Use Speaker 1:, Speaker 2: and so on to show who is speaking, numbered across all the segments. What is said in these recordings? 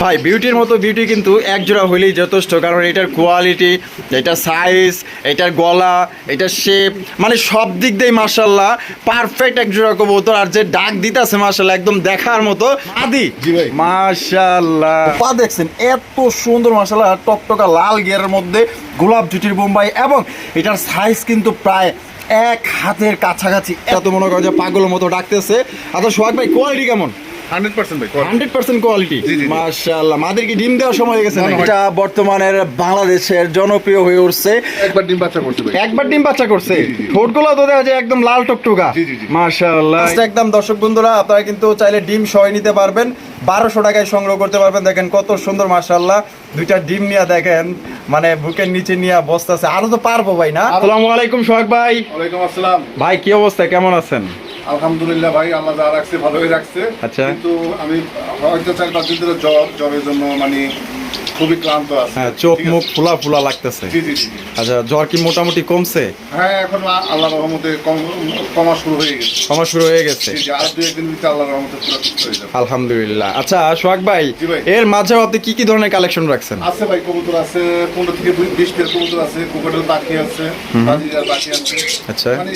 Speaker 1: ভাই বিউটির মতো বিউটি কিন্তু এক জোড়া হইলেই যথেষ্ট কারণ এটার কোয়ালিটি এটার সাইজ এটার গলা এটার শেপ মানে সব দিক দিয়ে মার্শাল্লাহ পারফেক্ট এক জোড়া কবুতর। আর যে ডাক দিতেছে মার্শাল্লাহ একদম দেখার মতো আদি।
Speaker 2: ভাই।
Speaker 1: মার্শাল্লাহ পা দেখছেন এত সুন্দর মার্শাল্লাহ টকটকা লাল গিয়ারের মধ্যে গোলাপ জুটির বোম্বাই এবং এটার সাইজ কিন্তু প্রায় এক হাতের কাছাকাছি। এত মনে করো যে পাগলের মতো ডাকতেছে। আচ্ছা সোহাগ ভাই কোয়ালিটি কেমন?
Speaker 2: হান্ড্রেড পার্সেন্ট ভাই
Speaker 1: হান্ড্রেড পার্সেন্ট কোয়ালিটি
Speaker 2: জি, জি, জি।
Speaker 1: মার্শাল্লাহ মাদের কি ডিম দেওয়ার সময় হয়ে গেছে
Speaker 2: না, না,
Speaker 1: নাকি? এটা বর্তমানের বাংলাদেশের জনপ্রিয় হয়ে উঠছে।
Speaker 2: একবার ডিম বাচ্চা করছে
Speaker 1: একবার ডিম বাচ্চা করছে।
Speaker 2: জি, জি, জি।
Speaker 1: ঠোঁটগুলো তো দেখা যায় একদম লাল টকটকা।
Speaker 2: জি, জি, জি।
Speaker 1: মাশাআল্লাহ। একদম দর্শক বন্ধুরা আপনারা কিন্তু চাইলে ডিম সহ নিতে পারবেন। বারোশো টাকায় সংগ্রহ করতে পারবেন। দেখেন কত সুন্দর মাশাআল্লাহ। দুইটা ডিম নিয়ে দেখেন। মানে বুকের নিচে নিয়ে বসতে আছে আরও তো পারব ভাই না? আসসালামু আলাইকুম সোহাগ ভাই।
Speaker 2: ওয়ালাইকুম আসসালাম।
Speaker 1: ভাই কি অবস্থা? কেমন আছেন?
Speaker 2: আলহামদুলিল্লাহ ভাই আল্লাহ যা রাখছে ভালোই রাখছে
Speaker 1: আচ্ছা।
Speaker 2: কিন্তু আমি হয়তো চার পাঁচ দিন ধরে জ্বর জ্বরের জন্য মানে খুবই ক্লান্ত আছি।
Speaker 1: হ্যাঁ চোখ মুখ ফুলা ফুলা লাগতেছে।
Speaker 2: জি জি জি
Speaker 1: আচ্ছা জ্বর কি মোটামুটি কমছে?
Speaker 2: হ্যাঁ এখন রহমতে কম- কমা শুরু হয়ে গেছে।
Speaker 1: কমা শুরু হয়ে গেছে?
Speaker 2: জি জি আর দুই একদিন ভিতরে আল্লাহর রহমতে পুরো ঠিক হয়ে যাবে।
Speaker 1: আলহামদুলিল্লাহ। আচ্ছা সোহাগ ভাই। এর মাঝে আপনি কি কি ধরনের কালেকশন রাখছেন?
Speaker 2: আছে ভাই কবুতর আছে পনেরো থেকে দুই- বিশ পেয়ার কবুতর আছে কোকাটেল পাখি আছে বাজিরার পাখি আছে।
Speaker 1: আচ্ছা।
Speaker 2: মানে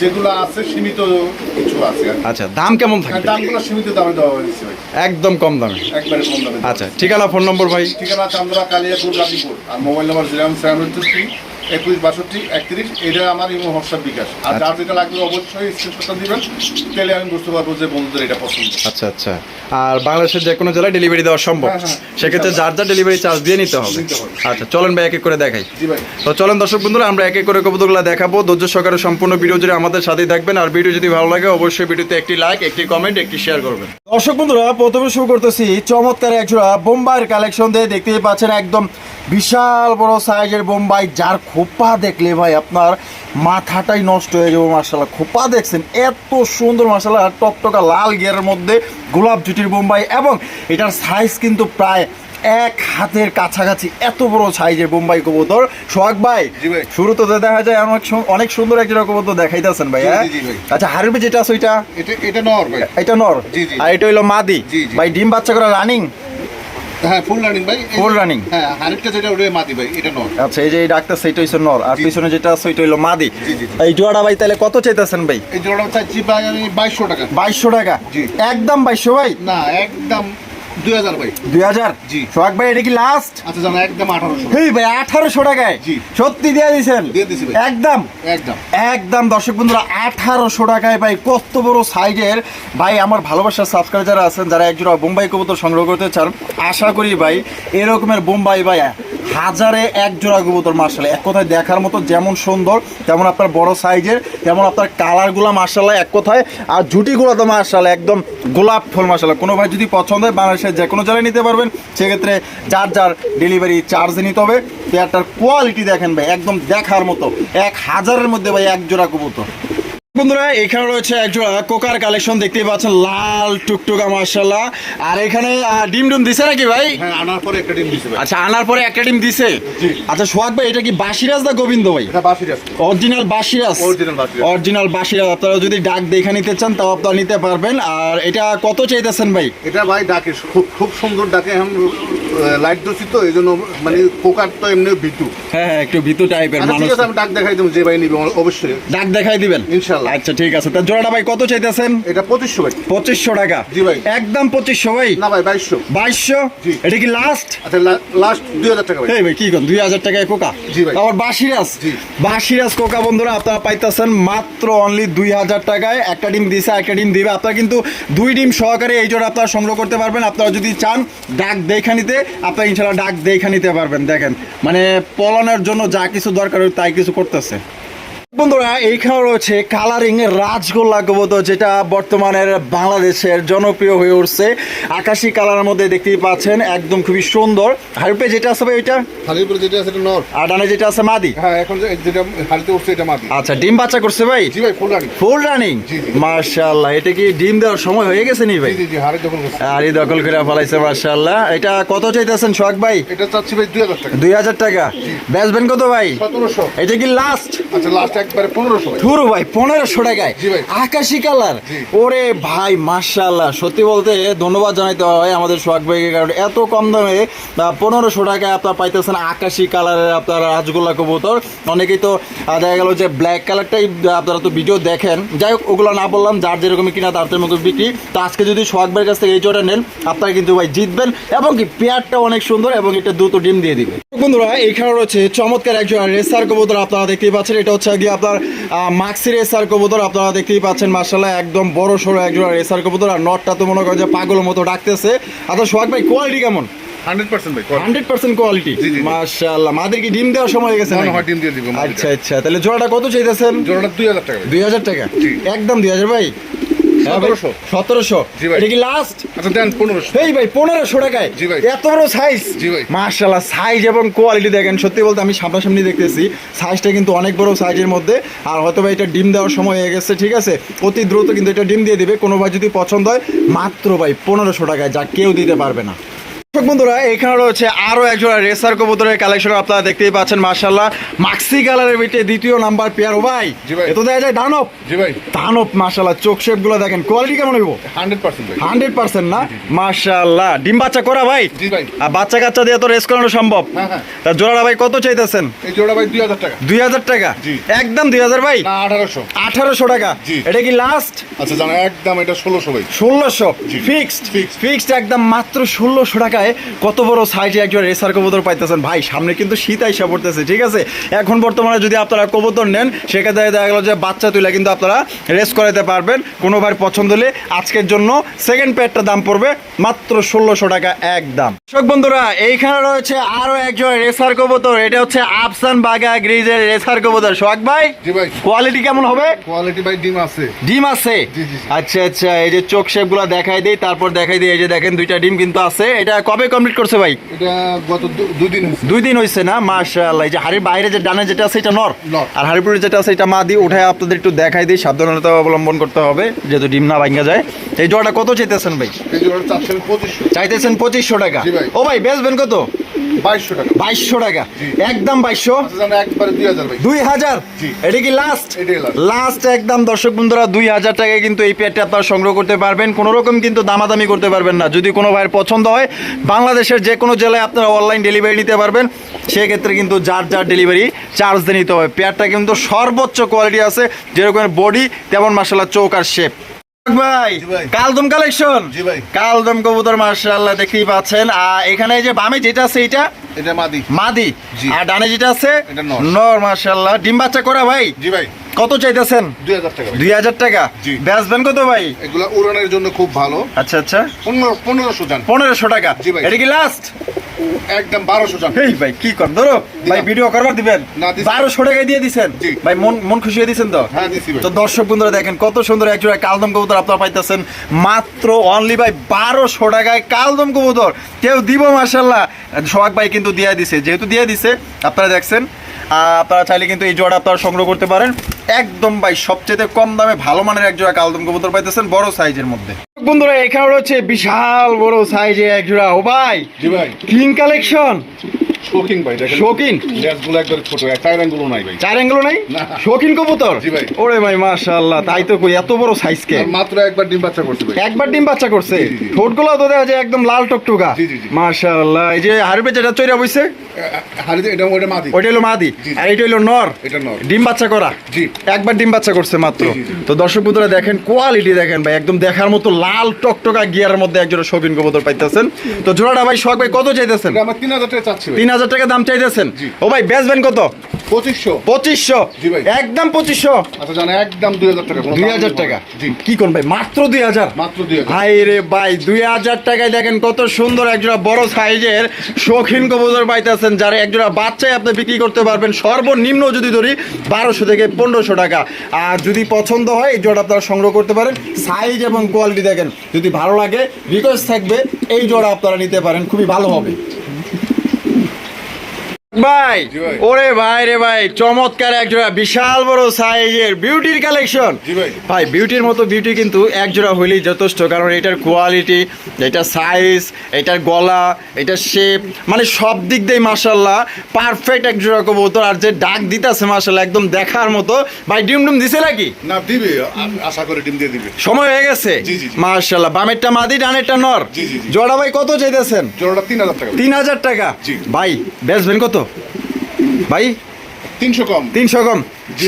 Speaker 2: যেগুলো আছে সীমিত কিছু আছে
Speaker 1: আচ্ছা দাম কেমন
Speaker 2: থাকে
Speaker 1: থাকবে
Speaker 2: দামগুলো সীমিত দামে দেওয়া হয়েছে ভাই।
Speaker 1: একদম কম দামে?
Speaker 2: একবারে কম দামে
Speaker 1: আচ্ছা ঠিকানা ফোন নম্বর ভাই?
Speaker 2: ঠিকানা চান্দরা কালিয়াপুর গাজীপুর আর মোবাইল নম্বর জিরো সেভেন থ্রি। একুশ বাষট্টি একত্রিশ এটা আমার ইমো হোয়াটসঅ্যাপ বিকাশ। আর যার যেটা লাগবে অবশ্যই স্ক্রিনশটটা দিবেন তাহলে আমি বুঝতে পারব যে বন্ধুদের এটা পছন্দ।
Speaker 1: আচ্ছা আচ্ছা। আর বাংলাদেশের যে কোনো জেলায় ডেলিভারি দেওয়া সম্ভব।
Speaker 2: হ্যাঁ, হ্যাঁ,
Speaker 1: সেক্ষেত্রে যার যার ডেলিভারি চার্জ দিয়ে নিতে হবে। আচ্ছা চলেন ভাই এক এক করে দেখাই। তো চলেন দর্শক বন্ধুরা আমরা এক এক করে কবুতরগুলো দেখাবো। ধৈর্য সহকারে সম্পূর্ণ ভিডিও জুড়ে আমাদের সাথেই থাকবেন। আর ভিডিও যদি ভালো লাগে অবশ্যই ভিডিওতে একটি লাইক একটি কমেন্ট একটি শেয়ার করবেন। দর্শক বন্ধুরা, প্রথমে শুরু করতেছি চমৎকার একজোড়া বোম্বাইয়ের কালেকশন দিয়ে দেখতেই পাচ্ছেন একদম বিশাল বড় সাইজের বোম্বাই, যার খোপা দেখলে ভাই আপনার মাথাটাই নষ্ট হয়ে যাবে মার্শাল্লাহ খোপা দেখছেন, এত সুন্দর মার্শাল্লাহ টকটকা লাল গিয়ারের মধ্যে গোলাপ জুটির বোম্বাই এবং এটার সাইজ কিন্তু প্রায় এক হাতের কাছাকাছি এত বড় সাইজের বোম্বাই কবুতর। সোহাগ ভাই। শুরুতে তো দেখা যায় অনেক অনেক সুন্দর একজন কবুতর দেখাইতেছেন ভাই হ্যাঁ? আচ্ছা হারবে যেটা আছে ওইটা?
Speaker 2: এটা নর ভাই।
Speaker 1: এটা নর। আর এটা হইল মাদি। ভাই ডিম বাচ্চা করা রানিং
Speaker 2: হ্যাঁ ফুল রানিং ভাই।
Speaker 1: Full running?
Speaker 2: হ্যাঁ হারিটটা যেটা ওটা মাদি ভাই এটা নর।
Speaker 1: আচ্ছা এই যে এই ডাক্তার হইছে নর। আর পিছনে যেটা আছে ওইটা হইল মাদি। এই ভাই তাহলে কত চাইতেছেন ভাই?
Speaker 2: এই জোড়া চাইছি ভাই আমি বাইশশো টাকা।
Speaker 1: টাকা? একদম বাইশশো ভাই?
Speaker 2: না একদম আচ্ছা একদম আঠারোশো।
Speaker 1: টাকায়?
Speaker 2: ভাই।
Speaker 1: একদম?
Speaker 2: একদম।
Speaker 1: একদম দর্শক বন্ধুরা আঠারোশো টাকায় ভাই কত বড় সাইজের। ভাই আমার ভালোবাসার সাবস্ক্রাইবার যারা আছেন যারা একজোড়া বোম্বাই কবুতর সংগ্রহ করতে চান আশা করি ভাই এরকমের বোম্বাই ভাই হাজারে এক জোড়া কবুতর মার্শাল এক কথায় দেখার মতো যেমন সুন্দর, তেমন আপনার বড় সাইজের, তেমন আপনার কালারগুলো মার্শাল্লাহ এক কথায়। আর জুটিগুলো তো মার্শাল একদম গোলাপ ফুল মার্শাল্লাহ। কোনো ভাই যদি পছন্দ হয়, বাংলাদেশের যে কোনো জায়গায় নিতে পারবেন। সেক্ষেত্রে যার যার ডেলিভারি চার্জ নিতে হবে। পেয়ারটার কোয়ালিটি দেখেন ভাই, একদম দেখার মতো। এক হাজারের মধ্যে ভাই এক জোড়া কবুতর বন্ধুরা এখানে রয়েছে একজোড়া কোকার কালেকশন দেখতেই পাচ্ছেন লাল টুকটুকা মার্শাল্লাহ আর এখানে ডিম ডিম দিছে নাকি ভাই?
Speaker 2: হ্যাঁ আনার পরে একটা ডিম দিছে
Speaker 1: আচ্ছা আনার পরে একটা ডিম দিছে? আচ্ছা সোহাগ ভাই এটা কি বাসিরাজ না গোবিন্দ ভাই? অরিজিনাল বাসিরাজ। অরিজিনাল বাসিরাজ? আপনারা যদি ডাক দেখে নিতে চান তাও আপনারা নিতে পারবেন। আর এটা কত চাইতেছেন ভাই?
Speaker 2: এটা ভাই ডাকে খুব খুব সুন্দর ডাকে এখন লাইট দোষী তো এই জন্য মানে কোকার তো এমনি বিটু
Speaker 1: হ্যাঁ হ্যাঁ একটু ভিতু টাইপের
Speaker 2: আচ্ছা
Speaker 1: মানুষ।
Speaker 2: ঠিক আছে আমি ডাক দেখাই দেবো যে ভাই নিবে অবশ্যই।
Speaker 1: ডাক দেখাই দিবেন?
Speaker 2: ইনশাল্লাহ।
Speaker 1: আচ্ছা ঠিক আছে। তা জোড়াটা ভাই কত চাইতেছেন?
Speaker 2: এটা পঁচিশশো ভাই।
Speaker 1: পঁচিশশো টাকা।
Speaker 2: জি ভাই।
Speaker 1: একদম পঁচিশশো ভাই?
Speaker 2: না ভাই বাইশশো।
Speaker 1: বাইশশো। এটা কি লাস্ট
Speaker 2: আচ্ছা লাস্ট দুই হাজার টাকা ভাই।
Speaker 1: এই ভাই কি কোন দুই হাজার টাকায় কোকা?
Speaker 2: জি ভাই।
Speaker 1: আবার বাসিরাজ। বাসিরাজ কোকা বন্ধুরা আপনারা পাইতেছেন মাত্র অনলি দুই হাজার টাকায়। একটা ডিম দিছে একটা ডিম দিবে। আপনারা কিন্তু দুই ডিম সহকারে এই জোড়া আপনারা সংগ্রহ করতে পারবেন। আপনারা যদি চান ডাক দেখা নিতে আপনারা ইনশাল্লাহ ডাক দেখে নিতে পারবেন, দেখেন। মানে পলানোর জন্য যা কিছু দরকার তাই কিছু করতেছে। বন্ধুরা এইখানে রয়েছে কালারিং এর রাজগোল্লা কবুতর যেটা বর্তমানের বাংলাদেশের জনপ্রিয় হয়ে উঠছে। আকাশি কালারের মধ্যে দেখতেই পাচ্ছেন একদম খুবই সুন্দর। হারপে যেটা আছে ভাই ওইটা?
Speaker 2: হালির যেটা আছে এটা নর।
Speaker 1: আর ডানে যেটা আছে মাদি?
Speaker 2: হ্যাঁ এখন যেটা হালিতে উঠছে এটা মাদি।
Speaker 1: আচ্ছা ডিম বাচ্চা করছে ভাই?
Speaker 2: জি ভাই ফুল রানিং
Speaker 1: ফুল রানিং। মার্শাল্লাহ এটা কি ডিম দেওয়ার সময় হয়ে গেছে নি ভাই?
Speaker 2: জি জি হাড়ি দখল করছে।
Speaker 1: আর দখল করে ফলাইছে মার্শাল্লাহ এটা কত চাইতেছেন সোহাগ ভাই?
Speaker 2: এটা চাচ্ছি ভাই দুই হাজার টাকা।
Speaker 1: দুই হাজার টাকা। বেচবেন কত ভাই?
Speaker 2: সতেরোশো।
Speaker 1: এটা কি লাস্ট
Speaker 2: আচ্ছা লাস্ট একবারে পনেরোশো
Speaker 1: ধুরু ভাই পনেরোশো টাকায়। আকাশি কালার। ওরে ভাই মার্শাল্লাহ সত্যি বলতে ধন্যবাদ জানাইতে হয় আমাদের সোহাগ ভাইকে কারণ এত কম দামে পনেরোশো টাকায় আপনার পাইতেছেন আকাশি কালারের আপনার রাজগোল্লা কবুতর। অনেকেই তো দেখা গেল যে ব্ল্যাক কালারটাই আপনারা তো ভিডিও দেখেন। যাই হোক ওগুলো না বললাম যার যেরকম কিনা তার তেমন বিক্রি। তো আজকে যদি সোহাগ ভাইয়ের কাছ থেকে এই জোড়া নেন আপনারা কিন্তু ভাই জিতবেন। এবং কি পেয়ারটা অনেক সুন্দর এবং এটা দ্রুত ডিম দিয়ে দিবে। বন্ধুরা এইখানে রয়েছে চমৎকার একজন রেসার কবুতর আপনারা দেখতেই পাচ্ছেন। এটা হচ্ছে আপনার মাক্সির মাক্সি রেসার কবুতর আপনারা দেখতেই পাচ্ছেন মার্শাল্লাহ একদম বড় সড়ো একজন রেসার কবুতর। আর নটটা তো মনে করেন যে পাগল মতো ডাকতেছে। আচ্ছা সোহাগ ভাই কোয়ালিটি কেমন? কোয়ালিটি কি ডিম দেওয়ার সময় গেছে নাকি?
Speaker 2: ডিম দিয়ে দিব
Speaker 1: আচ্ছা আচ্ছা তাহলে জোড়াটা কত চাইতেছেন?
Speaker 2: জোড়াটা দুই হাজার টাকা।
Speaker 1: দুই হাজার টাকা? একদম দুই হাজার ভাই?
Speaker 2: সতেরোশো।
Speaker 1: এটা কি লাস্ট
Speaker 2: আচ্ছা দেন পনেরোশো।
Speaker 1: এই ভাই পনেরোশো টাকায়।
Speaker 2: জি ভাই।
Speaker 1: এত বড় সাইজ
Speaker 2: জি ভাই।
Speaker 1: মার্শাল্লাহ সাইজ এবং কোয়ালিটি দেখেন সত্যি বলতে আমি সামনাসামনি দেখতেছি সাইজটা কিন্তু অনেক বড় সাইজের মধ্যে। আর হয়তো ভাই এটা ডিম দেওয়ার সময় হয়ে গেছে ঠিক আছে? অতি দ্রুত কিন্তু এটা ডিম দিয়ে দিবে। কোনো ভাই যদি পছন্দ হয় মাত্র ভাই পনেরোশো টাকায় যা কেউ দিতে পারবে না। বন্ধুরা এখানে রয়েছে আরও একজন রেসার কবুতরের কালেকশন আপনারা দেখতেই পাচ্ছেন মার্শাল্লাহ মাক্সি কালারের ভিতরে দ্বিতীয় নাম্বার পেয়ার ও ভাই। এত দেখা যায় দানব।
Speaker 2: জি ভাই।
Speaker 1: দানব মার্শাল্লাহ চোখ শেপগুলো দেখেন কোয়ালিটি কেমন হইব?
Speaker 2: হান্ড্রেড পার্সেন্ট
Speaker 1: হান্ড্রেড পার্সেন্ট না? মার্শাল্লাহ ডিম বাচ্চা করা ভাই?
Speaker 2: জি ভাই।
Speaker 1: আর বাচ্চা কাচ্চা দিয়ে তো রেস করানো সম্ভব।
Speaker 2: হ্যাঁ, হ্যাঁ।
Speaker 1: তা জোড়াটা ভাই কত চাইতেছেন?
Speaker 2: এই জোড়া ভাই দুই হাজার টাকা।
Speaker 1: দুই হাজার টাকা? একদম দুই হাজার ভাই?
Speaker 2: আঠারোশো।
Speaker 1: আঠারোশো টাকা। এটা কি লাস্ট
Speaker 2: আচ্ছা জানা একদম এটা ষোলোশো ভাই।
Speaker 1: ষোলোশো। ফিক্সড ফিক্সড একদম মাত্র ষোলোশো টাকায় কত বড় সাইজে একজন রেসার কবুতর পাইতেছেন। ভাই সামনে কিন্তু শীত আইসা পড়তেছে ঠিক আছে? এখন বর্তমানে যদি আপনারা কবুতর নেন সেক্ষেত্রে দেখা গেল যে বাচ্চা তুলে কিন্তু আপনারা রেস করাতে পারবেন। কোনো ভাই পছন্দ হলে আজকের জন্য সেকেন্ড প্যাডটা দাম পড়বে মাত্র ষোলোশো টাকা একদম দর্শক বন্ধুরা এইখানে রয়েছে আরও একজন রেসার কবুতর। এটা হচ্ছে আফসান বাগা গ্রিজের রেসার কবুতর। সোহাগ ভাই কোয়ালিটি কেমন হবে?
Speaker 2: কোয়ালিটি ভাই ডিম আছে।
Speaker 1: ডিম আছে। আচ্ছা আচ্ছা এই যে চোখ শেপগুলা দেখাই দিই তারপর দেখাই দিই এই যে দেখেন দুইটা ডিম কিন্তু আছে। এটা কবে কমপ্লিট করছে ভাই?
Speaker 2: এটা গত দুই দিন হয়েছে।
Speaker 1: দুই দিন হয়েছে না? মাশাআল্লাহ এই যে হাড়ির বাইরে যে ডানে যেটা আছে এটা নর। আর হাড়িপুরে যেটা আছে এটা মা দিয়ে উঠায় আপনাদের একটু দেখাই দিই সাবধানতা অবলম্বন করতে হবে যেহেতু ডিম না ভাঙ্গা যায়। এই জোড়াটা কত চাইতেছেন ভাই? চাইতেছেন পঁচিশশো টাকা। ও ভাই বেচবেন কত?
Speaker 2: বাইশশো টাকা।
Speaker 1: বাইশশো টাকা।
Speaker 2: জি।
Speaker 1: একদম বাইশশো?
Speaker 2: আচ্ছা জানা একবারে দুই হাজার ভাই।
Speaker 1: দুই হাজার?
Speaker 2: জি।
Speaker 1: এটা কি লাস্ট লাস্ট একদম দর্শক বন্ধুরা দুই হাজার টাকায় কিন্তু এই পেয়ারটা আপনারা সংগ্রহ করতে পারবেন। কোনো রকম কিন্তু দামাদামি করতে পারবেন না। যদি কোনো ভাইয়ের পছন্দ হয় বাংলাদেশের যে কোনো জেলায় আপনারা অনলাইন ডেলিভারি নিতে পারবেন। সেক্ষেত্রে কিন্তু যার যার ডেলিভারি চার্জ দিয়ে নিতে হবে। পেয়ারটা কিন্তু সর্বোচ্চ কোয়ালিটি আছে যেরকম বডি তেমন মাসাল্লাহ চৌক আর শেপ ভাই। কালদম কালেকশন। কালদম কবুতর মার্শাল্লাহ দেখতেই পাচ্ছেন। আর এখানে যে বামে যেটা আছে এটা
Speaker 2: এটা মাদি।
Speaker 1: মাদি। আর ডানে যেটা আছে
Speaker 2: এটা নর।
Speaker 1: মার্শাল্লাহ ডিম বাচ্চা করা ভাই?
Speaker 2: জি ভাই।
Speaker 1: কত চাইতেছেন?
Speaker 2: দুই হাজার টাকা
Speaker 1: দুই হাজার। বেচবেন কত ভাই?
Speaker 2: এগুলা উড়ানের জন্য খুব ভালো।
Speaker 1: আচ্ছা আচ্ছা।
Speaker 2: পনেরো পনেরোশো
Speaker 1: পনেরোশো টাকা।
Speaker 2: জি ভাই।
Speaker 1: এটা কি লাস্ট
Speaker 2: একদম বারোশো জান।
Speaker 1: এই ভাই কি কর? ধরো ভাই ভিডিও করবার দিবেন। বারোশো টাকায় দিয়ে ভাই মন মন খুশি হয়ে তো?
Speaker 2: হ্যাঁ দিছি ভাই।
Speaker 1: তো দর্শক বন্ধুরা দেখেন কত সুন্দর একজোড়া কালদম কবুতর আপনারা পাইতেছেন। মাত্র অনলি ভাই বারোশো টাকায় কালদম কবুতর। কেউ দিব মার্শাল্লাহ সোহাগ ভাই কিন্তু দিয়ে দিছে যেহেতু দিয়ে দিছে আপনারা দেখছেন। আপনারা চাইলে কিন্তু এই জোড়া আপনারা সংগ্রহ করতে পারেন। একদম ভাই সবচেয়ে কম দামে ভালো মানের এক জোড়া কালদম কবুতর পাইতেছেন বড় সাইজের মধ্যে। বন্ধুরা এখানে রয়েছে বিশাল বড় সাইজে এক জোড়া। ও ভাই
Speaker 2: ভাই।
Speaker 1: কিং কালেকশন
Speaker 2: শৌখিন ভাই দেখেন।
Speaker 1: শৌখিন?
Speaker 2: লেজগুলো একবার ছোটগুলো নাই ভাই।
Speaker 1: চার নাই। শৌখিন কবুতর?
Speaker 2: জি ভাই।
Speaker 1: ওরে ভাই মাশাআল্লাহ তাই তো কই এত বড় সাইজ কে?
Speaker 2: মাত্র একবার ডিম বাচ্চা করছে ভাই।
Speaker 1: একবার ডিম বাচ্চা করছে। ঠোঁটগুলো তো দেখা যায় একদম লাল টকটকা।
Speaker 2: জি, জি, জি।
Speaker 1: মাশাআল্লাহ এই যে হারবে যেটা চইরা বইছে?
Speaker 2: হারিতে এটা ওটা মাদি।
Speaker 1: ওইটা হলো মাদি। আর এটা হলো নর।
Speaker 2: এটা নর।
Speaker 1: ডিম বাচ্চা করা।
Speaker 2: জি।
Speaker 1: একবার ডিম বাচ্চা করছে মাত্র। তো দর্শক বন্ধুরা দেখেন কোয়ালিটি দেখেন ভাই একদম দেখার মতো লাল টকটকা গিয়ারের মধ্যে একজন শৌখিন কবুতর পাইতেছেন। তো জোড়াটা ভাই শখ ভাই কত চাইতেছেন?
Speaker 2: আমার তিন হাজার টাকা চাচ্ছি
Speaker 1: তিন হাজার টাকা দাম চাইতেছেন? ও ভাই বেচবেন কত?
Speaker 2: পঁচিশশো।
Speaker 1: পঁচিশশো? একদম পঁচিশশো?
Speaker 2: আচ্ছা জানা একদম দুই হাজার টাকা
Speaker 1: দুই হাজার টাকা? কি কোন ভাই মাত্র দুই হাজার
Speaker 2: মাত্র দুই হাজার
Speaker 1: ভাই রে ভাই দুই হাজার টাকায় দেখেন কত সুন্দর একজোড়া বড় সাইজের শৌখিন কবুতর পাইতেছেন যারা একজোড়া বাচ্চায় আপনি বিক্রি করতে পারবেন। সর্বনিম্ন যদি ধরি বারোশো থেকে পনেরোশো টাকা। আর যদি পছন্দ হয় এই জোড়া আপনারা সংগ্রহ করতে পারেন। সাইজ এবং কোয়ালিটি দেখেন যদি ভালো লাগে রিকোয়েস্ট থাকবে এই জোড়া আপনারা নিতে পারেন খুবই ভালো হবে। ভাই ওরে ভাই রে ভাই চমৎকার এক জোড়া বিশাল বড় সাইজের বিউটির কালেকশন
Speaker 2: ভাই।
Speaker 1: বিউটির মতো বিউটি কিন্তু এক জোড়া হইলেই যথেষ্ট কারণ এটার কোয়ালিটি এটার সাইজ এটার গলা এটার শেপ মানে সব দিক দিয়ে মাসাল্লাহ পারফেক্ট এক জোড়া কবুতর। আর যে ডাক দিতেছে মাসাল্লাহ একদম দেখার মতো। ভাই ডিম ডিম দিছে নাকি?
Speaker 2: না দিবে আশা করে ডিম দিয়ে দিবে।
Speaker 1: সময় হয়ে গেছে। মার্শাল্লাহ বামেরটা মাদি ডানেরটা নর?
Speaker 2: জি, জি, জি।
Speaker 1: জোড়া ভাই কত চাইতেছেন?
Speaker 2: জোড়াটা তিন হাজার টাকা।
Speaker 1: তিন হাজার টাকা?
Speaker 2: জি।
Speaker 1: ভাই বেচবেন কত? ভাই?
Speaker 2: তিনশো কম।
Speaker 1: তিনশো কম।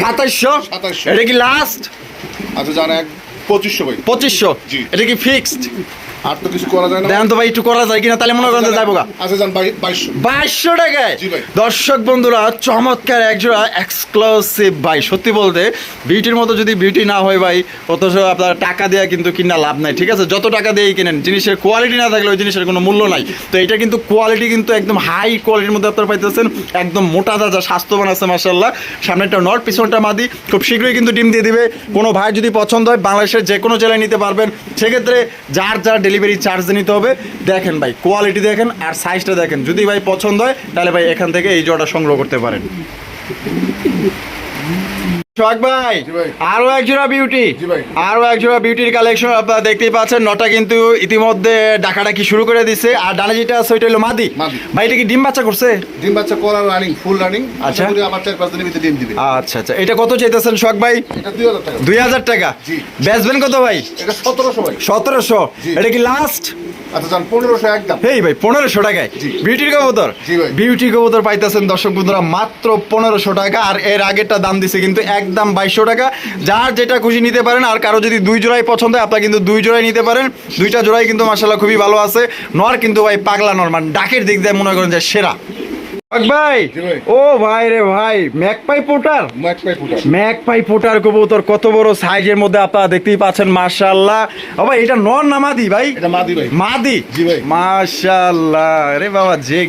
Speaker 2: সাতাশশো
Speaker 1: সাতাইশশো? এটা কি লাস্ট
Speaker 2: আচ্ছা জানা এক পঁচিশশো ভাই।
Speaker 1: পঁচিশশো। এটা কি ফিক্সড
Speaker 2: আর তো কিছু করা যায় না।
Speaker 1: দেখেন তো ভাই একটু করা যায় কিনা? তাহলে মনে করেন যাব গা
Speaker 2: আচ্ছা যান বাই- বাইশশো।
Speaker 1: টাকায়? দর্শক বন্ধুরা চমৎকার একজোড়া এক্সক্লুসিভ ভাই। সত্যি বলতে বিউটির মতো যদি বিউটি না হয় ভাই অথচ আপনার টাকা দেওয়া কিন্তু কিনা লাভ নাই ঠিক আছে? যত টাকা দিয়েই কিনেন জিনিসের কোয়ালিটি না থাকলে ওই জিনিসের কোনো মূল্য নাই। তো এটা কিন্তু কোয়ালিটি কিন্তু একদম হাই কোয়ালিটির মধ্যে আপনারা পাইতেছেন। একদম মোটা তাজা স্বাস্থ্যবান আছে মাসাল্লাহ সামনেটা নট পিছনটা মাদি। খুব শীঘ্রই কিন্তু ডিম দিয়ে দিবে। কোনো ভাই যদি পছন্দ হয় বাংলাদেশের যে কোনো জেলায় নিতে পারবেন। সেক্ষেত্রে যার যার ডেলিভারি চার্জ নিতে হবে। দেখেন ভাই কোয়ালিটি দেখেন আর সাইজটা দেখেন। যদি ভাই পছন্দ হয়, তাহলে ভাই এখান থেকে এই জোড়াটা সংগ্রহ করতে পারেন। সোহাগ ভাই আরও এক জোড়া বিউটি আরও এক জোড়া বিউটির কালেকশন আপনারা দেখতেই পাচ্ছেন। নটা কিন্তু ইতিমধ্যে ডাকাডাকি শুরু করে দিছে। আর ডানে যেটা আছে ওইটা হলো মাদি। ভাই এটা কি ডিম বাচ্চা করছে?
Speaker 2: ডিম বাচ্চা রানিং ফুল রানিং
Speaker 1: আচ্ছা।
Speaker 2: আচ্ছা আবার চার পাঁচ দিনের ভিতরে ডিম দিবে।
Speaker 1: আচ্ছা আচ্ছা। এটা কত চাইতেছেন সোহাগ ভাই?
Speaker 2: দুই হাজার টাকা।
Speaker 1: বেচবেন কত ভাই?
Speaker 2: সতেরোশো ভাই।
Speaker 1: সতেরোশো। এটা কি লাস্ট
Speaker 2: আচ্ছা
Speaker 1: ভাই পনেরোশো টাকায়। বিউটির কবুতর?
Speaker 2: জি ভাই।
Speaker 1: বিউটি কবুতর পাইতেছেন দর্শক বন্ধুরা মাত্র পনেরোশো টাকা। আর এর আগেরটা দাম দিছে কিন্তু একদম বাইশশো টাকা। যার যেটা খুশি নিতে পারেন, আর কারও যদি দুই জোড়াই পছন্দ হয়, আপনারা কিন্তু দুই জোড়াই নিতে পারেন। দুইটা জোড়াই কিন্তু মাসাল্লাহ খুবই ভালো আছে। নর কিন্তু ভাই পাগলা নর মানে ডাকের দিক দিয়ে মনে করেন যে সেরা। ভাই। ও ভাই রে ভাই ম্যাকপাই পোটার? Magpie potter. কবুতর কত বড় সাইজের মধ্যে আপনারা দেখতেই পাচ্ছেন মাশাআল্লাহ। ও ভাই এটা নর না মাদি ভাই?
Speaker 2: এটা মাদি ভাই।
Speaker 1: মাদি?
Speaker 2: জি ভাই।
Speaker 1: মাশাআল্লাহ। আরে বাবা যে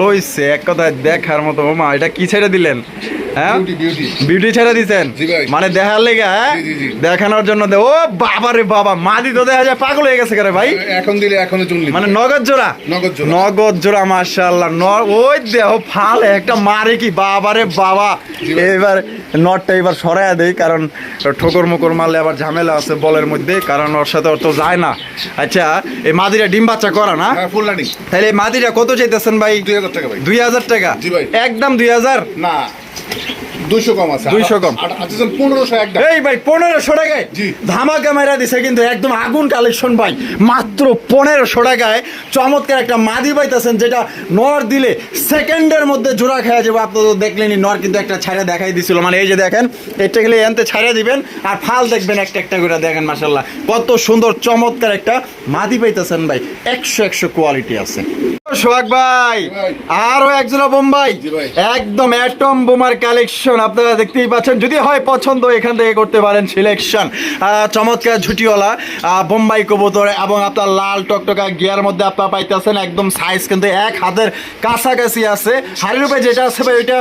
Speaker 1: লইছে এক কথায় দেখার মতো। মা এটা কি ছেড়ে দিলেন? হ্যাঁ?
Speaker 2: বিউটি
Speaker 1: ছেড়ে দিছেন? মানে দেখার লেগে হ্যাঁ। দেখানোর জন্য ও বাবা রে বাবা মাদি তো দেখা যায় পাগল হয়ে গেছে করে ভাই?
Speaker 2: এখন দিলে এখনও চুনলি
Speaker 1: মানে নগদ জোড়া?
Speaker 2: নগদ জোড়া।
Speaker 1: নগদ জোড়া মাশাআল্লাহ। ওই দেহ ফাল একটা মারে কি? বাবা রে বাবা। এবার নটটা এবার সরাইয়া দেই কারণ ঠোকর মুকর মারলে আবার ঝামেলা আছে বলের মধ্যে কারণ ওর সাথে ওর তো যায় না। আচ্ছা এই মাদিরা ডিম বাচ্চা করা না?
Speaker 2: হ্যাঁ
Speaker 1: তাহলে এই মাদিরা কত চাইতেছেন ভাই?
Speaker 2: দুই হাজার টাকা ভাই।
Speaker 1: দুই হাজার টাকা? একদম দুই হাজার?
Speaker 2: না। দুইশো কম আছে।
Speaker 1: 200 কম।
Speaker 2: আর- আর- আচ্ছা যান পনেরোশো
Speaker 1: এই ভাই পনেরোশো টাকায় ধামাকা মেরা দিছে কিন্তু একদম আগুন কালেকশন ভাই। মাত্র পনেরোশো টাকায় চমৎকার একটা মাদি পাইতেছেন যেটা নর দিলে সেকেন্ডের মধ্যে জোড়া খেয়া যাবে। আপনারা তো দেখলেনি নর কিন্তু একটা ছাড়া দেখাই দিছিল। মানে এই যে দেখেন এটা গেলে এনতে ছাড়া দিবেন আর ফাল দেখবেন একটা একটা করে দেখেন মাসাল্লাহ কত সুন্দর চমৎকার একটা মাদি পাইতেছেন ভাই। একশো একশো কোয়ালিটি আছে। সোহাগ ভাই। আরও একজোড়া বোম্বাই একদম অ্যাটম বোমার কালেকশন আপনারা দেখতেই পাচ্ছেন। যদি হয় পছন্দ এখান থেকে করতে পারেন সিলেকশন চমৎকার ঝুটিওয়ালা বোম্বাই কবুতর এবং আপনার লাল টকটকা গিয়ার মধ্যে আপনারা পাইতেছেন। একদম সাইজ কিন্তু এক হাতের কাছাকাছি আছে। হাড়ির উপরে যেটা আছে ভাই ওইটা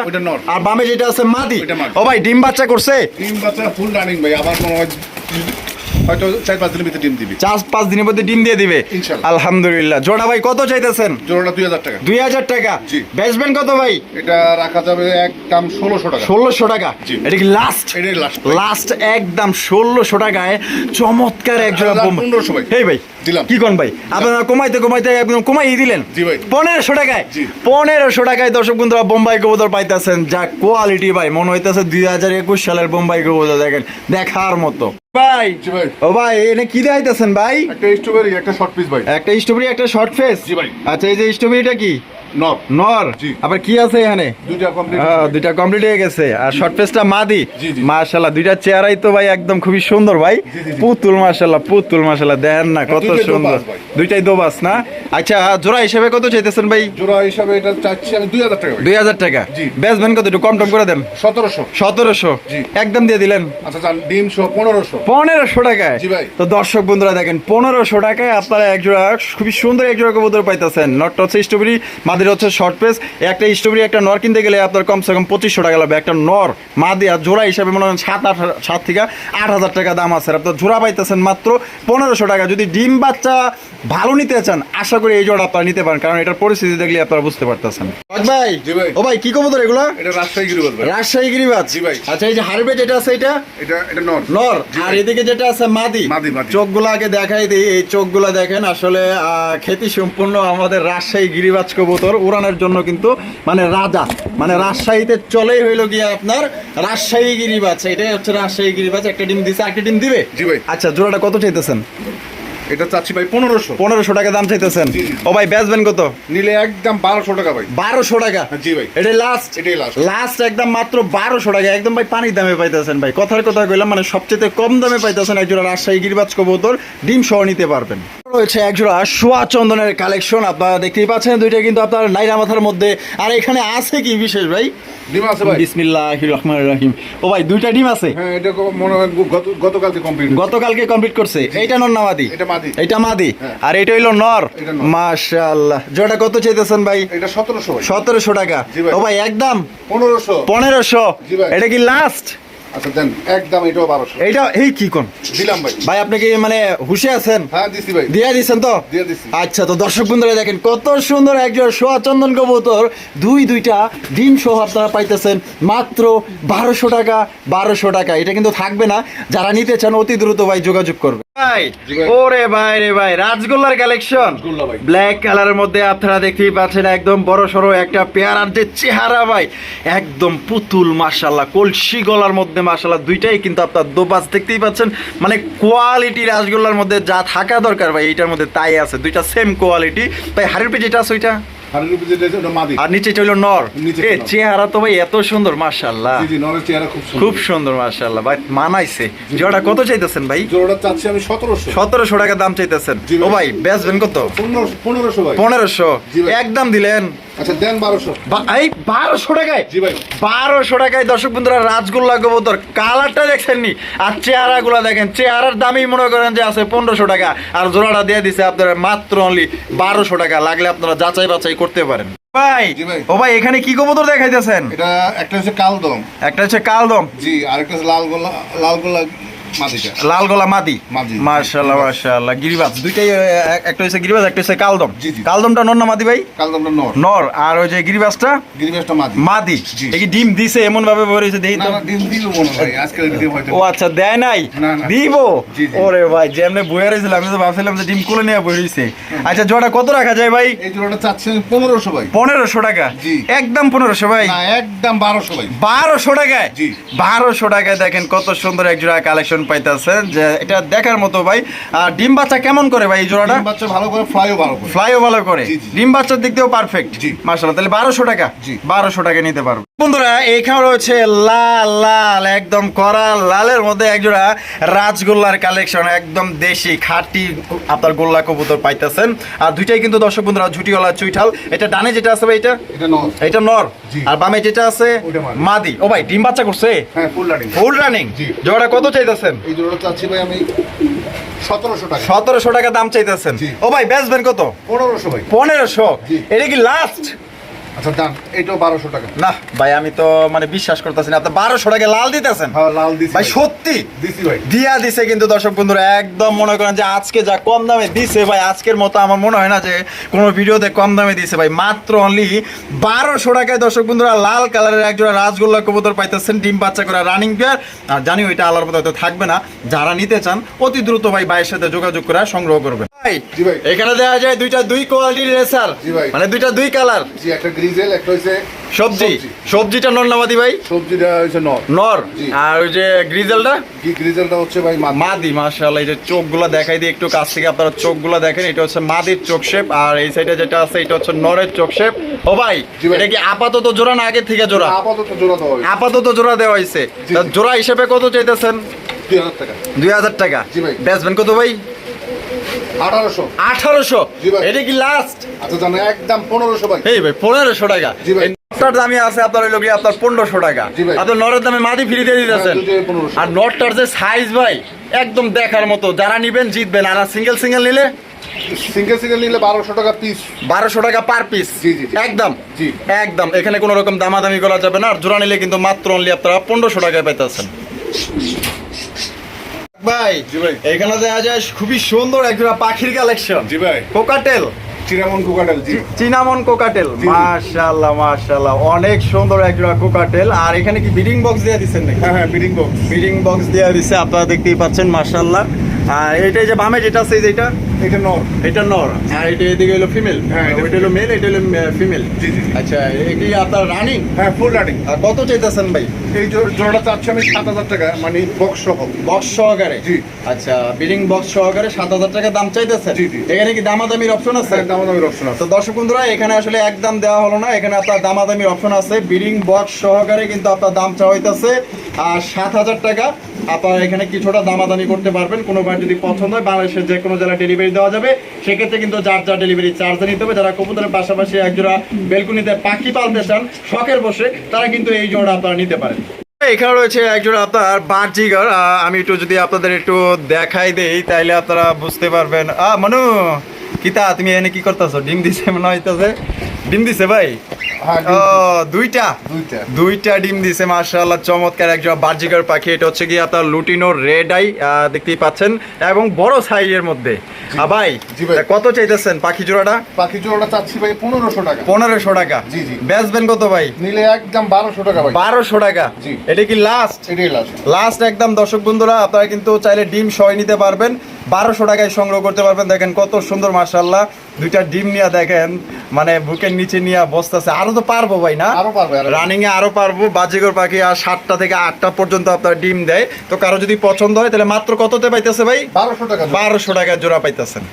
Speaker 1: আর বামে যেটা আছে মাদি। ও ভাই ডিম বাচ্চা করছে?
Speaker 2: ডিম বাচ্চা ফুল রানিং ভাই আবার মনে হয় হয়তো চার পাঁচ দিনের ভিতরে ডিম দিবি।
Speaker 1: চার পাঁচ দিনের মধ্যে ডিম দিয়ে দিবে? আলহামদুলিল্লাহ। জোড়া ভাই কত চাইতেছেন?
Speaker 2: জোড়াটা দুই হাজার টাকা।
Speaker 1: দুই হাজার টাকা।
Speaker 2: জি।
Speaker 1: বেচবেন কত ভাই?
Speaker 2: এটা রাখা যাবে একদম ষোলোশো টাকা।
Speaker 1: ষোলোশো টাকা। এটা কি লাস্ট
Speaker 2: এটাই লাস্ট
Speaker 1: লাস্ট একদম ষোলোশো টাকায় চমৎকার এক জোড়া
Speaker 2: পনেরোশো ভাই।
Speaker 1: এই ভাই
Speaker 2: দিলাম।
Speaker 1: কি কোন ভাই? আপনারা কমাইতে কমাইতে একদম কমাই দিলেন।
Speaker 2: জি ভাই।
Speaker 1: পনেরোশো টাকায়। পনেরোশো টাকায় দর্শক বন্ধুরা বোম্বাই কবুতর পাইতেছেন। যা কোয়ালিটি ভাই মনে হইতেছে দুই হাজার একুশ সালের বোম্বাই কবুতর দেখেন। দেখার মতো। ভাই
Speaker 2: ভাই।
Speaker 1: ও ভাই এনে কি দেখাইতেছেন ভাই
Speaker 2: একটা স্ট্রবেরি একটা শর্ট পিস ভাই
Speaker 1: একটা স্ট্রবেরি একটা শর্ট ফেস
Speaker 2: জি ভাই।
Speaker 1: আচ্ছা এই যে স্ট্রবেরিটা কি
Speaker 2: নব
Speaker 1: নর? আবার কি আছে এখানে?
Speaker 2: দুইটা কমপ্লিট
Speaker 1: দুইটা কমপ্লিট হয়ে গেছে। আর শর্ট পেসটা মাদি।
Speaker 2: জি, জি।
Speaker 1: মাশাআল্লাহ দুইটা চেহারাই তো ভাই একদম খুবই সুন্দর ভাই।
Speaker 2: জি, জি, জি।
Speaker 1: পুতুল মাশাআল্লাহ পুতুল মাশাআল্লাহ দেখেন না কত সুন্দর। দুইটাই দোবাস না? আচ্ছা জোড়া হিসেবে কত চাইতেছেন ভাই?
Speaker 2: জোড়া হিসাবে এটা চাচ্ছি আমি দুই হাজার টাকা ভাই।
Speaker 1: দুই হাজার টাকা। বেচবেন কত একটু কম টম করে দেন।
Speaker 2: সতেরোশো।
Speaker 1: সতেরোশো।
Speaker 2: জি।
Speaker 1: একদম দিয়ে দিলেন।
Speaker 2: আচ্ছা ডিম সহ
Speaker 1: টাকায়?
Speaker 2: জি ভাই।
Speaker 1: তো দর্শক বন্ধুরা দেখেন পনেরোশো টাকায় আপনারা এক জোড়া খুবই সুন্দর এক জোড়া কবুতর পাইতেছেন। নট টচ স্ট্রবেরি মাদি মাদির হচ্ছে শর্ট পেস একটা স্ট্রবেরি একটা নর কিনতে গেলে আপনার কমসে কম পঁচিশশো টাকা লাগবে। একটা নর মাদি আর জোড়া হিসাবে মনে হয় সাত আট সাত থেকে আট হাজার টাকা দাম আছে। আপনার জোড়া পাইতেছেন মাত্র পনেরোশো টাকা। যদি ডিম বাচ্চা ভালো নিতে চান আশা করি এই জোড়া আপনারা নিতে পারেন কারণ এটার পরিস্থিতি দেখলে আপনারা বুঝতে পারতেছেন। ভাই। ও ভাই কি কবুতর এগুলো?
Speaker 2: এটা রাজশাহী গিরিবাজ ভাই।
Speaker 1: রাজশাহী গিরিবাজ?
Speaker 2: জি ভাই।
Speaker 1: আচ্ছা এই যে হারবে যেটা আছে এটা?
Speaker 2: এটা এটা নর।
Speaker 1: নর। আর এদিকে যেটা আছে মাদি।
Speaker 2: মাদি।
Speaker 1: চোখগুলো আগে দেখাই দিই এই চোখগুলো দেখেন আসলে আহ, খ্যাতি সম্পূর্ণ আমাদের রাজশাহী গিরিবাজ কবুতর। উড়ানের জন্য কিন্তু মানে রাজা মানে রাজশাহীতে চলেই হইল গিয়ে আপনার রাজশাহী গিরিবাজ। এটাই হচ্ছে রাজশাহী গিরিবাজ একটা ডিম দিচ্ছে একটা ডিম দিবে?
Speaker 2: জি ভাই।
Speaker 1: আচ্ছা জোড়াটা কত চাইতেছেন?
Speaker 2: এটা চাচ্ছি ভাই পনেরোশো।
Speaker 1: পনেরোশো টাকা দাম চাইতেছেন। ও ভাই বেচবেন কত?
Speaker 2: নিলে একদম বারোশো টাকা ভাই।
Speaker 1: বারোশো টাকা?
Speaker 2: হ্যাঁ, জি ভাই।
Speaker 1: এটাই লাস্ট
Speaker 2: এটাই last।
Speaker 1: লাস্ট একদম মাত্র বারোশো টাকা। একদম ভাই পানির দামে পাইতেছেন ভাই। কথার কথা কইলাম মানে সবচেয়ে কম দামে পাইতেছেন একজোড়া রাজশাহী গিরিবাজ কবুতর। ডিম সহ নিতে পারবেন। রয়েছে একজোড়া সোয়া চন্দনের কালেকশন। আপনারা দেখতেই পাচ্ছেন দুইটা কিন্তু আপনার নাইরা মাথার মধ্যে। আর এখানে আছে কি বিশেষ ভাই?
Speaker 2: ডিম আছে ভাই।
Speaker 1: বিসমিল্লাহ রহমান রাহিম। ও ভাই দুইটা ডিম আছে?
Speaker 2: হ্যাঁ এটা মনে হয় গতকালকে কমপ্লিট
Speaker 1: গতকালকে কমপ্লিট করছে। এইটা নর
Speaker 2: এটা।
Speaker 1: এটা মাদি।
Speaker 2: হ্যাঁ।
Speaker 1: আর এটা হইল নর। মাশাআল্লাহ। জোড়া কত চাইতেছেন ভাই?
Speaker 2: এটা সতেরোশো ভাই।
Speaker 1: সতেরোশো টাকা। ও ভাই একদম?
Speaker 2: পনেরোশো।
Speaker 1: পনেরোশো।
Speaker 2: জি ভাই।
Speaker 1: এটা কি লাস্ট
Speaker 2: আচ্ছা দেন। একদম এটাও বারোশো।
Speaker 1: এইটা এই কি কোন?
Speaker 2: দিলাম ভাই।
Speaker 1: ভাই আপনি কি মানে হুশে আছেন?
Speaker 2: হ্যাঁ দিছি ভাই।
Speaker 1: দিয়ে দিচ্ছেন তো?
Speaker 2: দিয়ে দিছি।
Speaker 1: আচ্ছা তো দর্শক বন্ধুরা দেখেন কত সুন্দর একজন সোয়া চন্দন কবুতর। দুই দুইটা ডিম সহ আপনারা পাইতেছেন। মাত্র বারোশো টাকা বারোশো টাকা। এটা কিন্তু থাকবে না। যারা নিতে চান অতি দ্রুত ভাই যোগাযোগ করবে। ভাই। ওরে ভাই রে ভাই রাজগোল্লার কালেকশন। ব্ল্যাক কালারের মধ্যে আপনারা দেখতেই পাচ্ছেন একদম বড় সড়ো একটা পেয়ারার যে চেহারা ভাই একদম পুতুল কলসি গলার মধ্যে দুইটাই কিন্তু আপনার দেখতেই পাচ্ছেন। মানে কোয়ালিটি রাসগোল্লার মধ্যে যা থাকা দরকার ভাই এটার মধ্যে তাই আছে দুইটা সেম কোয়ালিটি ভাই হাড়ির পেয়ে যেটা আছে ওইটা?
Speaker 2: হান্ড্রেড রুপিজ যেটা ওটা মাদি।
Speaker 1: আর নিচে হইল নর। এ চেহারা তো ভাই এত সুন্দর মাশাল্লাহ
Speaker 2: জি জি নরের চেহারা খুব সুন্দর।
Speaker 1: খুব সুন্দর মাশাল্লাহ ভাই মানাইছে। জোড়া কত চাইতেছেন ভাই?
Speaker 2: চাচ্ছি আমি
Speaker 1: টাকা দাম চাইতেছেন। ও ভাই বেচবেন কত?
Speaker 2: ভাই।
Speaker 1: একদম দিলেন।
Speaker 2: আচ্ছা দেন বারোশো।
Speaker 1: এই বারোশো টাকায়?
Speaker 2: জি ভাই।
Speaker 1: বারোশো টাকায় দর্শক বন্ধুরা রাজগোল্লা কবুতর কালারটা দেখছেননি আর চেহারাগুলো দেখেন চেহারার দামই মনে করেন যে আছে পনেরোশো টাকা। আর জোড়াটা দিয়ে দিছে আপনারা মাত্র অনলি বারোশো টাকা। লাগলে আপনারা যাচাই বাছাই করতে পারেন। ভাই ও ভাই এখানে কি কবুতর দেখাইতেছেন?
Speaker 2: এটা একটা হচ্ছে কালদম।
Speaker 1: একটা হচ্ছে কালদম।
Speaker 2: জি আরেকটা লাল গোলা লাল গোলা
Speaker 1: লাল গলা মাদি। মার্শাল্লাহ মার্শাল্লাহ গিরিবাজ। দুইটাই একটা হচ্ছে গিরিবাজ একটা হচ্ছে কালদম। কালদমটা নর না মাদি ভাই?
Speaker 2: কালদমটা নর।
Speaker 1: নর। আর ওই যে গিরিবাজটা?
Speaker 2: গিরিবাসটা মাদি।
Speaker 1: মাদি। এই ডিম দিছে এমন ভাবে তো।
Speaker 2: না ডিম দিল মনে হয় আজকে হয়তো
Speaker 1: ও আচ্ছা দেয় নাই। দিব। ওরে ভাই যেমনে বইয়া রয়েছিল আমি তো ভাবছিলাম যে ডিম কুলে নিয়ে বইছে আচ্ছা জোড়া কত রাখা যায় ভাই?
Speaker 2: এই জোড়াটা চাচ্ছি আমি পনেরোশো ভাই।
Speaker 1: পনেরোশো টাকা?
Speaker 2: জি।
Speaker 1: একদম পনেরোশো ভাই?
Speaker 2: না একদম বারোশো ভাই।
Speaker 1: বারোশো টাকায়?
Speaker 2: জি।
Speaker 1: বারোশো টাকায় দেখেন কত সুন্দর এক জোড়া কালেকশন পাইতেছেন যে এটা দেখার মতো ভাই। আর ডিম বাচ্চা কেমন করে ভাই এই জোড়াটা?
Speaker 2: বাচ্চা ভালো করে ফ্রাইও ভালো করে।
Speaker 1: ফ্লাইও ভালো করে। ডিম বাচ্চার দিক দিয়েও পারফেক্ট
Speaker 2: জি।
Speaker 1: মার্শাল্লাহ তাহলে বারোশো টাকা। বারোশো টাকা নিতে পারব বন্ধুরা এখানে রয়েছে লাল লাল একদম করা লালের মধ্যে একজোড়া রাজগোল্লার কালেকশন একদম দেশি খাঁটি আপনার গোল্লা কবুতর পাইতেছেন। আর দুইটাই কিন্তু দর্শক বন্ধুরা ঝুটিওয়ালা চুইঠাল। এটা ডানে যেটা আছে ভাই এটা?
Speaker 2: এটা নর।
Speaker 1: এটা নর। আর বামে যেটা আছে?
Speaker 2: মাদি।
Speaker 1: ও ভাই ডিম বাচ্চা করছে?
Speaker 2: হ্যাঁ ফুল রানিং
Speaker 1: ফুল রানিং
Speaker 2: জি।
Speaker 1: জোড়া কত চাইতেছেন?
Speaker 2: এই জোড়াটা চাচ্ছি ভাই আমি সতেরোশো টাকা।
Speaker 1: সতেরোশো টাকা দাম চাইতেছেন। ও ভাই বেচবেন কত?
Speaker 2: পনেরোশো ভাই।
Speaker 1: পনেরোশো। এটা কি লাস্ট
Speaker 2: আচ্ছা দাম বারোশো টাকা।
Speaker 1: না ভাই আমি তো মানে বিশ্বাস করতেছি না। আপনি বারোশো টাকা লাল দিতেছেন?
Speaker 2: হ্যাঁ লাল দিছি
Speaker 1: ভাই সত্যি?
Speaker 2: দিছি ভাই।
Speaker 1: দিয়া দিছে কিন্তু দর্শক বন্ধুরা একদম মনে করেন যে আজকে যা কম দামে দিছে ভাই আজকের মতো আমার মনে হয় না যে কোনো ভিডিওতে কম দামে দিছে ভাই। মাত্র অনলি বারোশো টাকায় দর্শক বন্ধুরা লাল কালারের একজোড়া রাজগোল্লা কবুতর পাইতেছেন ডিম বাচ্চা করে রানিং পেয়ার আর জানি ওইটা আল্লাহর মতো হয়তো থাকবে না। যারা নিতে চান অতি দ্রুত ভাই ভাইয়ের সাথে যোগাযোগ করে সংগ্রহ করবেন। ভাই। এখানে দেওয়া যায় দুইটা দুই কোয়ালিটির রেসার মানে দুইটা দুই কালার
Speaker 2: গ্রিজেল একটা হচ্ছে
Speaker 1: সবজি।
Speaker 2: সবজি।
Speaker 1: সবজিটা নন্নামাদি ভাই?
Speaker 2: সবজিটা হচ্ছে নর।
Speaker 1: নর? আর ওই যে গ্রিজেলটা?
Speaker 2: গ্রিজেলটা হচ্ছে ভাই মাদি।
Speaker 1: মাশাআল্লাহ এই যে চোখগুলো দেখাই দিই একটু কাছ থেকে আপনারা চোখগুলো দেখেন এটা হচ্ছে মাদির চোখ শেপ আর এই সাইডে যেটা আছে এটা হচ্ছে নরের চোখ শেপ। ও ভাই এটা কি আপাতত জোড়া না আগে থেকে জোড়া?
Speaker 2: আপাতত জোড়া দেওয়া হয়েছে।
Speaker 1: আপাতত জোড়া দেওয়া হয়েছে। জোড়া হিসেবে কত চাইতেছেন?
Speaker 2: দুই হাজার টাকা।
Speaker 1: দুই হাজার টাকা। বেচবেন কত ভাই?
Speaker 2: আঠারোশো।
Speaker 1: এটা কি লাস্ট
Speaker 2: আচ্ছা একদম পনেরোশো ভাই।
Speaker 1: এই ভাই পনেরোশো টাকা।
Speaker 2: জি ভাই।
Speaker 1: নটটার আছে আপনার হইল কি আপনার পনেরোশো টাকা। আপনার দামে মাদি ফ্রি দিয়ে দিতেছেন।
Speaker 2: হ্যাঁ, দুটোই 1500
Speaker 1: আর নটটার যে সাইজ ভাই একদম দেখার মতো। যারা নিবেন জিতবেন। আর সিঙ্গেল সিঙ্গেল নিলে?
Speaker 2: সিঙ্গেল সিঙ্গেল নিলে বারোশো টাকা পিস
Speaker 1: বারোশো টাকা পার পিস। একদম?
Speaker 2: জি।
Speaker 1: একদম। এখানে কোনো রকম দামাদামি করা যাবে না। আর জোড়া নিলে কিন্তু মাত্র অনলি আপনারা পনেরোশো টাকায় পাইতেছেন। ভাই
Speaker 2: জি ভাই।
Speaker 1: এখানে দেখা যায় খুবই সুন্দর একটা পাখির কালেকশন।
Speaker 2: জি ভাই।
Speaker 1: কোকাটেল।
Speaker 2: চিরামন কুকাটাল জি।
Speaker 1: Cinnamon cockatiel. মাশাআল্লাহ মাশাআল্লাহ। অনেক সুন্দর কোকাটেল। আর এখানে কি বিডিং বক্স দিয়ে দিচ্ছেন নাকি?
Speaker 2: হ্যাঁ হ্যাঁ বিডিং বক্স।
Speaker 1: বিডিং বক্স দিয়ে দিছে আপনারা দেখতেই পাচ্ছেন মাশাআল্লাহ। আর এইটাই যে বামে যেটা আছে যেটা
Speaker 2: এটা নর।
Speaker 1: এটা নর। আর এটা এদিকে হলো ফিমেল
Speaker 2: হ্যাঁ, এটা
Speaker 1: হলো মেল এটা হলো ফিমেল
Speaker 2: জি, জি, জি।
Speaker 1: আচ্ছা এটি আপনার রানিং
Speaker 2: হ্যাঁ ফুল রানিং
Speaker 1: আর কত চাইতেছেন ভাই?
Speaker 2: এই জোড়াটা চাচ্ছি আমি সাত হাজার টাকা মানে বক্স সহ।
Speaker 1: বক্স সহকারে?
Speaker 2: জি।
Speaker 1: আচ্ছা বক্স সহকারে সাত হাজার টাকা দাম চাইতেছেন?
Speaker 2: জি, জি।
Speaker 1: এখানে কি দামাদামির অপশন আছে?
Speaker 2: হ্যাঁ অপশন আছে।
Speaker 1: তো দর্শক বন্ধুরা এখানে আসলে একদম দেওয়া হলো না এখানে আপনার দামাদামির অপশন আছে। বিডিং বক্স সহকারে কিন্তু আপনার দাম চাওয়া হইতেছে। আর সাত হাজার টাকা আপনার এখানে কিছুটা দামাদামি করতে পারবেন। কোনো যদি পছন্দ হয় বাংলাদেশের যে কোনো জেলা ডেলিভারি দেওয়া যাবে। সেক্ষেত্রে কিন্তু যার যার ডেলিভারি চার্জ নিতে হবে, যারা কবুতরের পাশাপাশি একজোড়া বেলকুনিতে পাখি পালতে চান, শখের বসে তারা কিন্তু এই জোড়া আপনারা নিতে পারেন। এখানে রয়েছে একজন আপনার বার্জিগার আমি একটু যদি আপনাদের একটু দেখাই দেই, তাইলে আপনারা বুঝতে পারবেন। আ মানু, কিতা, তুমি এনে কি করতেছো? ডিম দিছে মনে হইতেছে। ডিম দিছে ভাই? দুইটা?
Speaker 2: দুইটা।
Speaker 1: দুইটা ডিম দিছে মাশাআল্লাহ চমৎকার একজন বার্জিগার পাখি। এটা হচ্ছে কি আপনার লুটিনো রেড আই দেখতেই পাচ্ছেন। এবং বড় সাইজের মধ্যে। ভাই
Speaker 2: জি ভাই।
Speaker 1: তা কত চাইতেছেন পাখি জোড়াটা?
Speaker 2: পাখি জোড়াটা চাচ্ছি ভাই পনেরোশো টাকা।
Speaker 1: পনেরোশো টাকা।
Speaker 2: জি, জি।
Speaker 1: বেচবেন কত ভাই?
Speaker 2: নিলে একদম বারোশো টাকা ভাই।
Speaker 1: বারোশো টাকা। এটা কি লাস্ট
Speaker 2: এটাই লাস্ট
Speaker 1: লাস্ট একদম দর্শক বন্ধুরা আপনারা কিন্তু চাইলে ডিম সহ নিতে পারবেন। বারোশো টাকায় সংগ্রহ করতে পারবেন। দেখেন কত সুন্দর মার্শাল্লাহ দুইটা ডিম নিয়ে দেখেন মানে বুকের নিচে নিয়ে বসতেছে। আরও তো পারব ভাই না?
Speaker 2: আরও পারব
Speaker 1: রানিং এ আরও পারব বাজিগর পাখি আর সাতটা থেকে আটটা পর্যন্ত আপনার ডিম দেয়। তো কারও যদি পছন্দ হয় তাহলে মাত্র কততে পাইতেছে ভাই?
Speaker 2: বারোশো টাকা।
Speaker 1: বারোশো টাকা জোড়া পাইতেছেন।